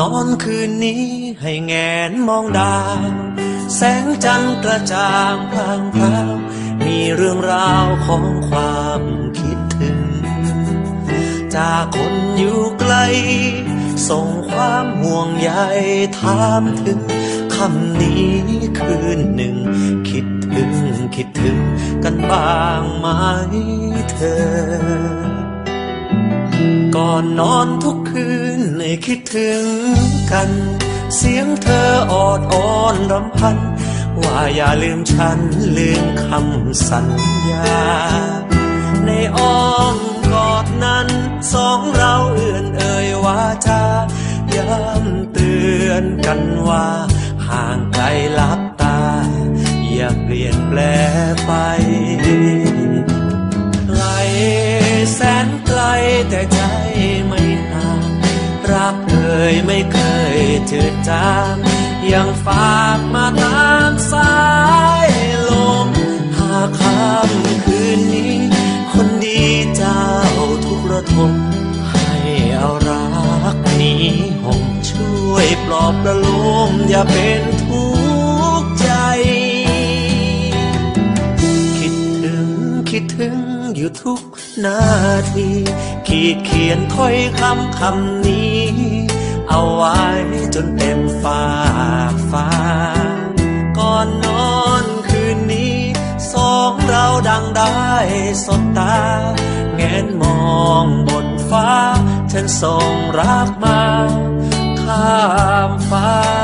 นอนคืนนี้ให้แงนมองดาว แสงจันทร์กระจ่างพลางพราวมีเรื่องราวของความคิดถึง จากคนอยู่ไกล ส่งความห่วงใยถามถึงคำนี้คืนหนึ่ง คิดถึงคิดถึงกันบ้างไหมเธอ ก่อนนอนทุกคืนให้คิดถึงกัน เสียงเธอออดอ้อนรำพัน ว่าอย่าลืมฉันลืมคำสัญญา ในอ้อมกอดนั้นสองเราเอื่อนเอ่ยว่าจะย้ำเตือนกันว่า ห่างไกลลับตา อย่าเปลี่ยนแปลไป รักเอ่ยไม่เคยจืดจางยังฝากมาตามสายลม หากคำคืนนี้ คนดีเจ้าทุกระทมให้เอารักนี้ห่มช่วยปลอบประโลมอย่าเป็น ทุกนาที ขีดเขียนถ้อยคำคำนี้ เอาไว้จนเต็มฝากฟ้า ก่อนนอนคืนนี้ สองเราดังได้สบตา แงนมองบนฟ้า ฉันส่งรักมา ข้ามฟ้า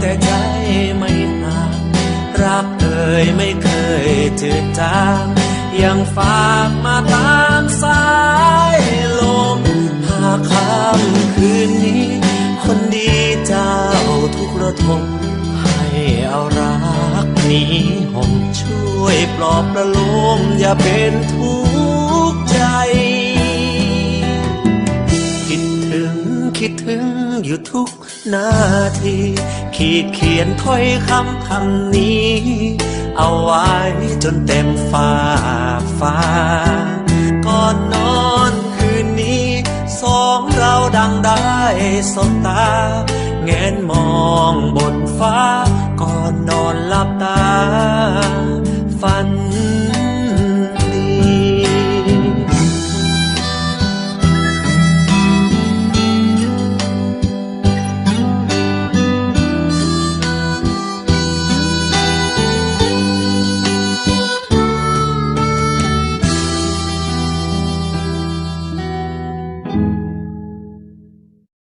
แต่ใจไม่ห่างรักเอ่ยไม่เคยจืดจางยังฝากมาตามสายลมหากคำคืนนี้ คนดีเจ้าทุกระทมให้เอารักนี้ห่มช่วยปลอบประโลมอย่าเป็นทุก อยู่ทุกนาที ขีดเขียนถ้อยคำคำนี้ เอาไว้จนเต็มฝาฟ้า ก่อนนอนคืนนี้ สองเราดังได้สบตา แงนมองบนฟ้า ก่อนนอนหลับตา ฝัน